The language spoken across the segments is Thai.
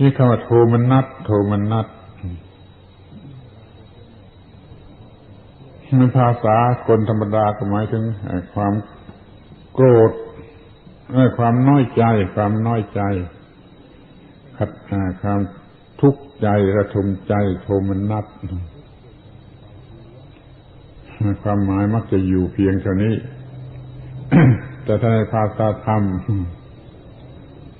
ที่คำว่าโทมันนัดโทมันนัดในภาษาคนธรรมดาก็หมายถึงความโกรธความน้อยใจ ความน้อยใจขัดความทุกข์ใจระทมใจ โทมันนัดความหมายมักจะอยู่เพียงเท่านี้ แต่ถ้าในภาษาธรรม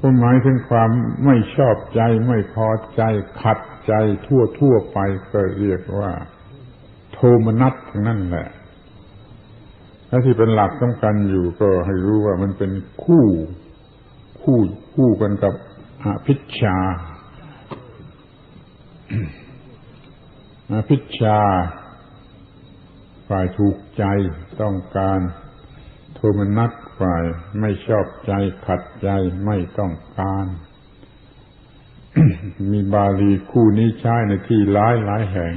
ก็หมายถึงความไม่ชอบใจ ไม่พอใจ ขัดใจทั่วทั่วไปก็เรียกว่า โทมนัสทั้งนั้นแหละและที่เป็นหลักสำคัญอยู่ก็ให้รู้ว่ามันเป็นคู่ คู่คู่กันกับอภิชาอภิชาฝ่ายถูกใจต้องการ โทมนัสฝ่ายไม่ชอบใจขัดใจไม่ต้องการ มีบาลีคู่นี้ใช้ในที่หลายหลายแห่ง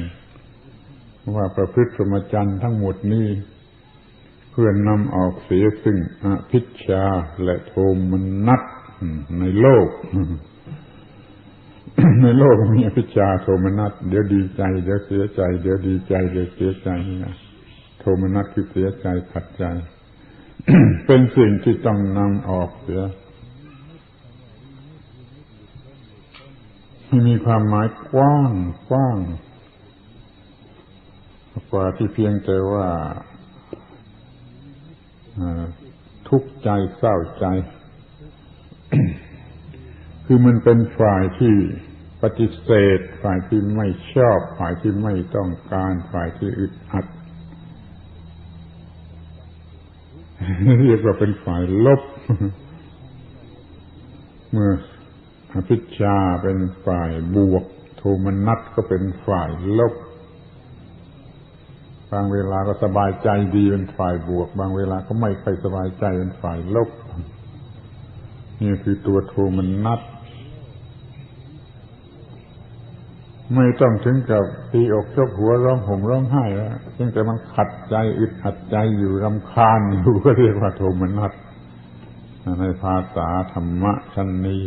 ว่าประพฤติสมจันท์ทั้งหมดนี้ เพื่อนนำออกเสียซึ่งอภิชาและโทมนัสในโลก ในโลกมีอภิชาโทมนัสเดี๋ยวดีใจ เดี๋ยวเสียใจ เดี๋ยวดีใจ เดี๋ยวเสียใจนะโทมนัสคือเสียใจขัดใจ เป็นสิ่งที่ต้องนำออกเสียมีความหมายกว้างกว้างกว่าที่เพียงแต่ว่าทุกข์ใจเศร้าใจ คือมันเป็นฝ่ายที่ปฏิเสธ ฝ่ายที่ไม่ชอบ ฝ่ายที่ไม่ต้องการ ฝ่ายที่อึดอัด เรียกว่าเป็นฝ่ายลบ เมื่ออภิชาเป็นฝ่ายบวก โทมนัสก็เป็นฝ่ายลบบางเวลาก็สบายใจดีเป็นฝ่ายบวก บางเวลาก็ไม่ค่อยสบายใจเป็นฝ่ายลบ นี่คือตัวโทมนัส ไม่ต้องถึงกับตีอกชกหัวร้องห่มร้องไห้แล้วเพียงแต่มันขัดใจอึดขัดใจอยู่รำคาญอยู่ก็เรียกว่าโทมนัสในภาษาธรรมะชั้นนี้